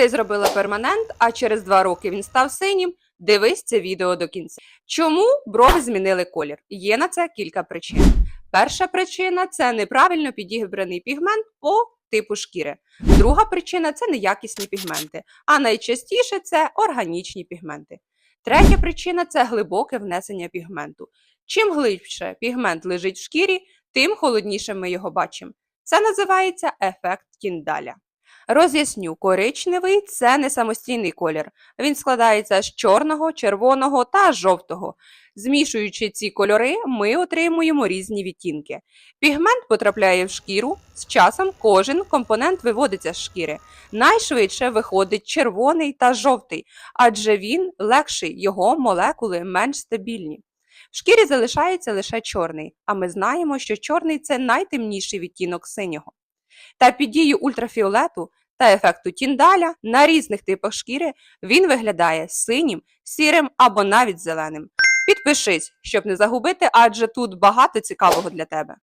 Ти зробила перманент, а через два роки він став синім. Дивись це відео до кінця. Чому брови змінили колір? Є на це кілька причин. Перша причина це неправильно підібраний пігмент по типу шкіри. Друга причина це неякісні пігменти, а найчастіше це органічні пігменти. Третя причина це глибоке внесення пігменту. Чим глибше пігмент лежить в шкірі, тим холодніше ми його бачимо. Це називається ефект кіндаля. Роз'ясню, коричневий це не самостійний колір. Він складається з чорного, червоного та жовтого. Змішуючи ці кольори, ми отримуємо різні відтінки. Пігмент потрапляє в шкіру, з часом кожен компонент виводиться з шкіри. Найшвидше виходить червоний та жовтий, адже він легший, його молекули менш стабільні. В шкірі залишається лише чорний, а ми знаємо, що чорний це найтемніший відтінок синього. Та під дією ультрафіолету та ефекту тіндаля на різних типах шкіри він виглядає синім, сірим або навіть зеленим. Підпишись, щоб не загубити, адже тут багато цікавого для тебе.